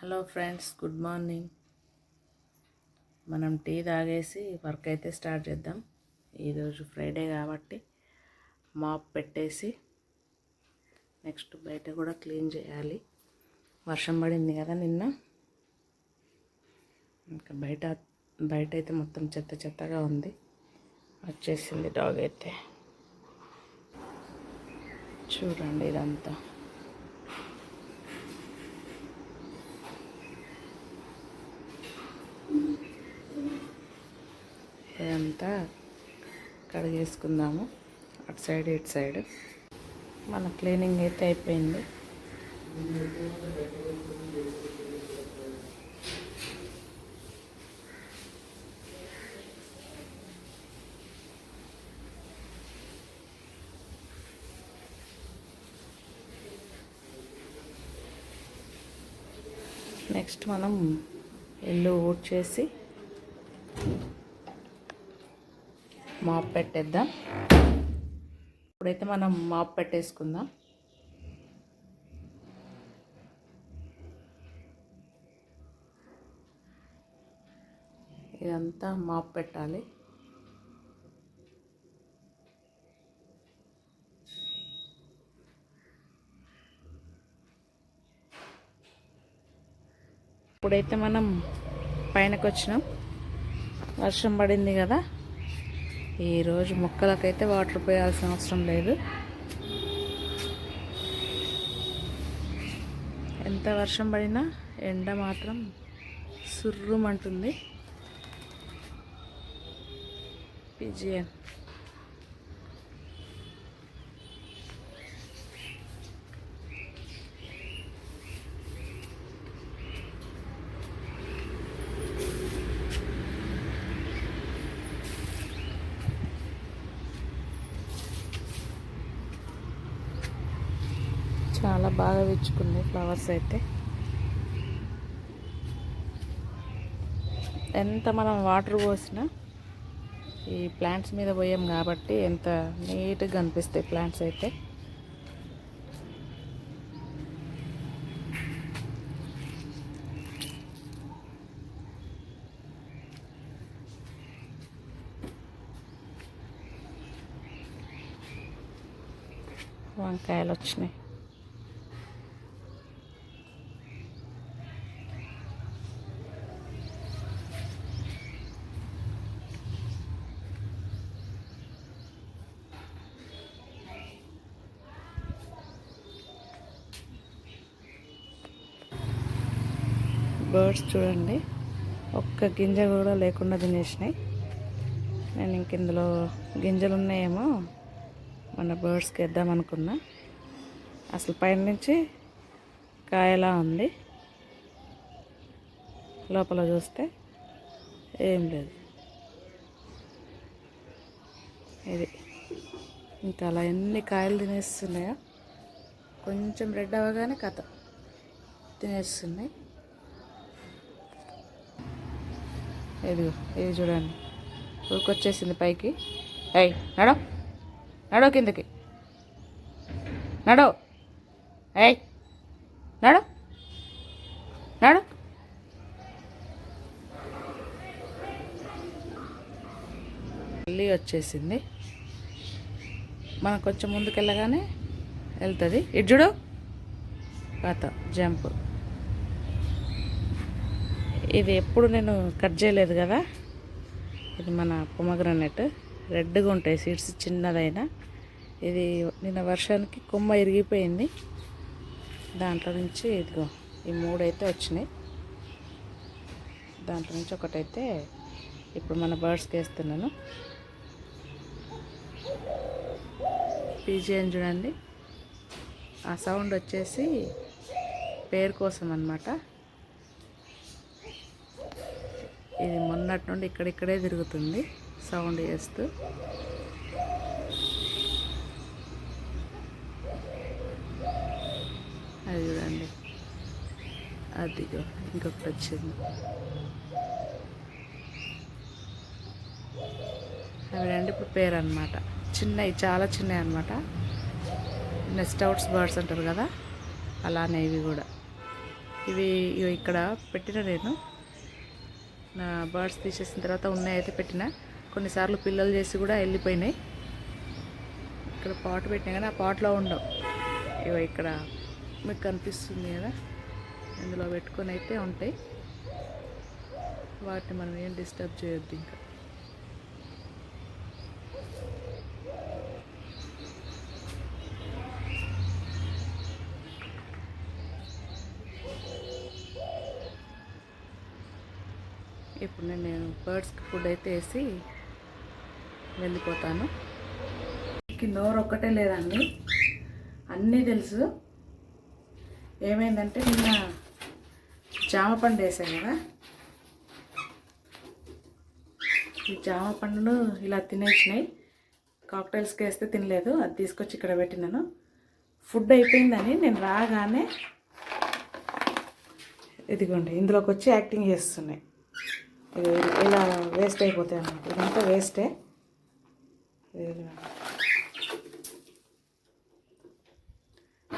Hello friends good morning. మనం tea తాగేసి work అయితే స్టార్ట్ చేద్దాం. ఈరోజు ఫ్రైడే కాబట్టి మాప్ పెట్టేసి నెక్స్ట్ బయట కూడా క్లీన్ చేయాలి. వర్షం పడింది కదా నిన్న. ఇంకా బయట బయట అయితే మొత్తం చెత్త చెత్తగా ఉంది. వచ్చేసింది డాగ్ అయితే. చూడండి ఇదంతా. ఇదంతా కడిగేసుకుందాము. అటు సైడ్ ఇటు సైడ్. మన క్లీనింగ్ అయితే అయిపోయింది. నెక్స్ట్ మనం ఇల్లు ఊడ్చేసి మాప్ పెట్టేద్దాం. ఇప్పుడైతే మనం మాప్ పెట్టేసుకుందాం. ఇదంతా మాప్ పెట్టాలి. ఇప్పుడైతే మనం పైనకొచ్చినాం. వర్షం పడింది కదా. ఈరోజు మొక్కలకైతే వాటర్ పోయాల్సిన అవసరం లేదు. ఎంత వర్షం పడినా ఎండ మాత్రం సుర్రుమంటుంది. పిజియన్ చాలా బాగా విచ్చుకుంది ఫ్లవర్స్ అయితే. ఎంత మనం వాటర్ పోసినా ఈ ప్లాంట్స్ మీద పోయాం కాబట్టి ఎంత నీట్గా కనిపిస్తాయి ప్లాంట్స్ అయితే. వంకాయలు వచ్చినాయి. బర్డ్స్ చూడండి. ఒక్క గింజ కూడా లేకుండా తినేసినాయి. నేను ఇంక ఇందులో గింజలు ఉన్నాయేమో మన బర్డ్స్కి వేద్దాం అనుకున్నా. అసలు పైన నుంచి కాయలా ఉంది. లోపల చూస్తే ఏం లేదు. ఇది. ఇంకా అలా ఎన్ని కాయలు తినేస్తున్నాయో కొంచెం రెడ్ అవ్వగానే కథ. తినేస్తున్నాయి. ఇదిగో ఇది చూడండి. ఉరికొచ్చేసింది పైకి. అయ్యి నడో నడో కిందకి. నడో ఏయ్ నడు నడు మళ్ళీ వచ్చేసింది. మనం కొంచెం ముందుకెళ్ళగానే వెళ్తుంది. ఇటు కథ జంప్. ఇది ఎప్పుడు నేను కట్ చేయలేదు కదా. ఇది మన పొమగ్రనెట్. రెడ్గా ఉంటాయి సీడ్స్ చిన్నదైనా. ఇది నిన్న వర్షానికి కొమ్మ ఇరిగిపోయింది. దాంట్లో నుంచి ఇదిగో ఈ మూడైతే వచ్చినాయి. దాంట్లో నుంచి ఒకటైతే ఇప్పుడు మన బర్డ్స్కి వేస్తున్నాను. పీజియన్ చూడండి. ఆ సౌండ్ వచ్చేసి పేరు కోసం అనమాట ఇది మొన్నటి నుండి ఇక్కడిక్కడే తిరుగుతుంది. సౌండ్ చేస్తూ. అది చూడండి. అదిగో ఇంకొకటి వచ్చింది. అవి రండి ఇప్పుడు పేరు అనమాట చిన్నవి చాలా చిన్నవి అనమాట నెస్ట్ అవుట్స్ బర్డ్స్ అంటారు కదా అలానే ఇవి కూడా. ఇవి ఇక్కడ పెట్టిన నేను. బర్డ్స్ తీసేసిన తర్వాత ఉన్నాయైతే పెట్టిన. కొన్నిసార్లు పిల్లలు చేసి కూడా వెళ్ళిపోయినాయి. ఇక్కడ పాట్ పెట్టినా కానీ ఆ పాట్లో ఉండవు. ఇవి ఇక్కడ మీకు కనిపిస్తుంది కదా? ఇందులో పెట్టుకొని అయితే ఉంటాయి. వాటిని మనం ఏం డిస్టర్బ్ చేయొద్దు ఇంకా. ఇప్పుడు నేను బర్డ్స్కి ఫుడ్ అయితే వేసి వెళ్ళిపోతాను. నోరు ఒక్కటే లేదండి. అన్నీ తెలుసు. ఏమైందంటే నిన్న జామ పండు వేసాను కదా? ఈ జామ పండును ఇలా తినేసినాయి. కాక్టైల్స్కి వేస్తే తినలేదు. అది తీసుకొచ్చి ఇక్కడ పెట్టినాను. ఫుడ్ అయిపోయిందని నేను రాగానే ఇదిగోండి ఇందులోకి వచ్చి యాక్టింగ్ చేస్తున్నాయి. ఇలా వేస్ట్ అయిపోతాయి అన్నమాట. ఇదంతా వేస్టే.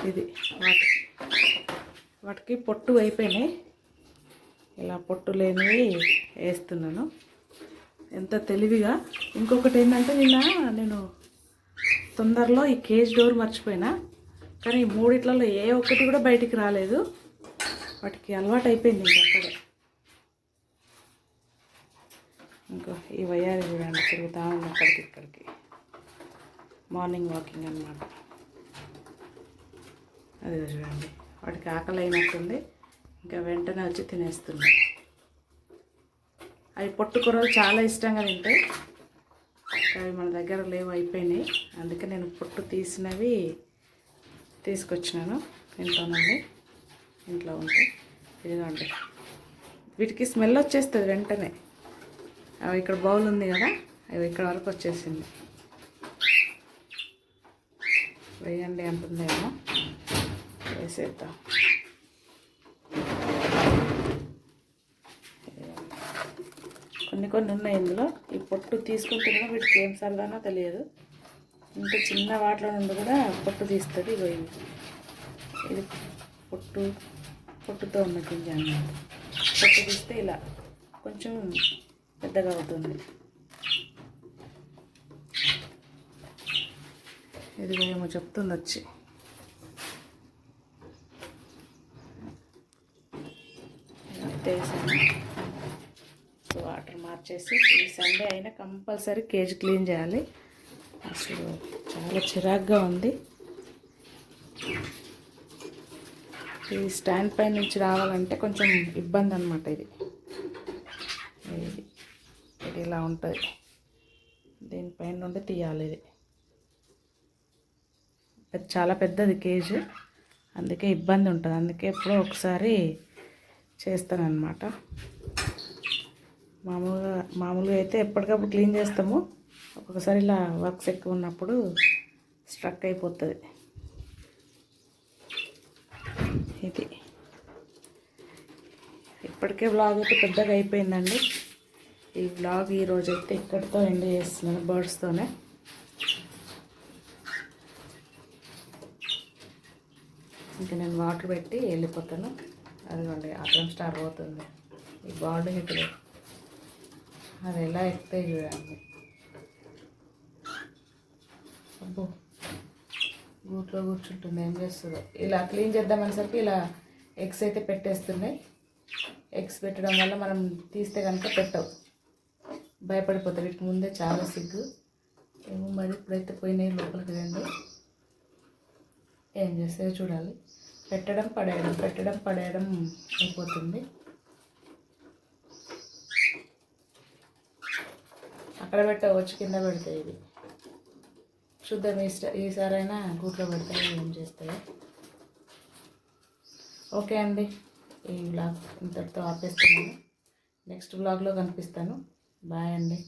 ఇది వాటి వాటికి పొట్టు అయిపోయినాయి. ఇలా పొట్టు లేనివి వేస్తున్నాను. ఎంత తెలివిగా. ఇంకొకటి ఏంటంటే నిన్న నేను తొందరలో ఈ కేజ్ డోర్ మర్చిపోయినా. కానీ ఈ మూడిట్లలో ఏ ఒక్కటి కూడా బయటికి రాలేదు. వాటికి అలవాటు అయిపోయింది ఇంకా అక్కడే. ఇంకో ఈ వయ్యారి చూడండి తిరుగుతూ ఉంది అక్కడికి ఇక్కడికి. మార్నింగ్ వాకింగ్ అన్నమాట. అది చూడండి. వాటికి ఆకలి అయినట్టుంది. ఇంకా వెంటనే వచ్చి తినేస్తుంది. అవి పొట్టు కూరలు చాలా ఇష్టంగా తింటాయి. అవి మన దగ్గర లేవు అయిపోయినాయి. అందుకే నేను పొట్టు తీసినవి తీసుకొచ్చినాను. ఇంట్లోనండి ఇంట్లో ఉంటే. ఇదిగోండి. వీటికి స్మెల్ వచ్చేస్తుంది వెంటనే. ఇక్కడ బౌల్ ఉంది కదా అవి ఇక్కడ వరకు వచ్చేసింది. వేయండి అంటుందేమో వేసేద్దాం. కొన్ని కొన్ని ఉన్నాయి ఇందులో. ఈ పొట్టు తీసుకుంటున్నా వీటికి ఏం సరదానో తెలియదు. ఇంకా చిన్న వాటిలో నుండి కూడా పొట్టు తీస్తుంది ఇగో ఇది. ఇది పొట్టు పొట్టుతో ఉన్న గింజ అన్నమాట. పొట్టు తీస్తే ఇలా కొంచెం పెద్దగా అవుతుంది. ఇది ఏమో చెప్తుంది వచ్చి వేసాను వాటర్ మార్చేసి ఈ సండే అయినా కంపల్సరీ కేజీ క్లీన్ చేయాలి. అసలు చాలా చిరాగ్గా ఉంది. ఈ స్టాండ్ పై నుంచి రావాలంటే కొంచెం ఇబ్బంది అనమాట ఇది ఇది. ఇలా ఉంటుంది దీనిపైన నుండి తీయాలి ఇది. చాలా పెద్దది కేజీ. అందుకే ఇబ్బంది ఉంటుంది. అందుకే ఎప్పుడో ఒకసారి చేస్తానన్నమాట. మామూలుగా మామూలుగా అయితే ఎప్పటికప్పుడు క్లీన్ చేస్తాము. ఒక్కొక్కసారి ఇలా వర్క్స్ ఎక్కువ ఉన్నప్పుడు స్ట్రక్ అయిపోతుంది. ఇది. ఇప్పటికే బ్లాగ్ అయితే పెద్దగా అయిపోయిందండి. ఈ బ్లాగ్ ఈరోజు అయితే ఇక్కడితో ఎండ్ చేస్తున్నాను బర్డ్స్తోనే ఇంకా నేను వాటర్ పెట్టి వెళ్ళిపోతాను. అదిగోండి అర్థం స్టార్ట్ అవుతుంది. ఈ బాండ్ ఇప్పుడు అది ఎలా ఎక్కుతాయి చూడండి. అబ్బో గూట్లో కూర్చుంటుంది ఏం చేస్తుందో. ఇలా క్లీన్ చేద్దామనేసరికి ఇలా ఎగ్స్ అయితే పెట్టేస్తున్నాయి. ఎగ్స్ పెట్టడం వల్ల మనం తీస్తే కనుక పెట్టవు. భయపడిపోతారు. ఇటు ముందే చాలా సిగ్గు. ఏమో మరి ఇప్పుడైతే పోయినాయి లోపలికి రండి. ఏం చేస్తాయో చూడాలి. పెట్టడం పడేయడం పెట్టడం పడేయడం అయిపోతుంది. అక్కడ పెట్టవచ్చు కింద పెడతాయి ఇది చూద్దాం ఈస్ట ఈసారైనా గూట్లో పెడతాయి ఏం చేస్తాయి ఓకే అండి. ఈ బ్లాగ్ ఇంతటితో ఆపేస్తున్నాను. నెక్స్ట్ బ్లాగ్లో కనిపిస్తాను. బాయ్ అండి.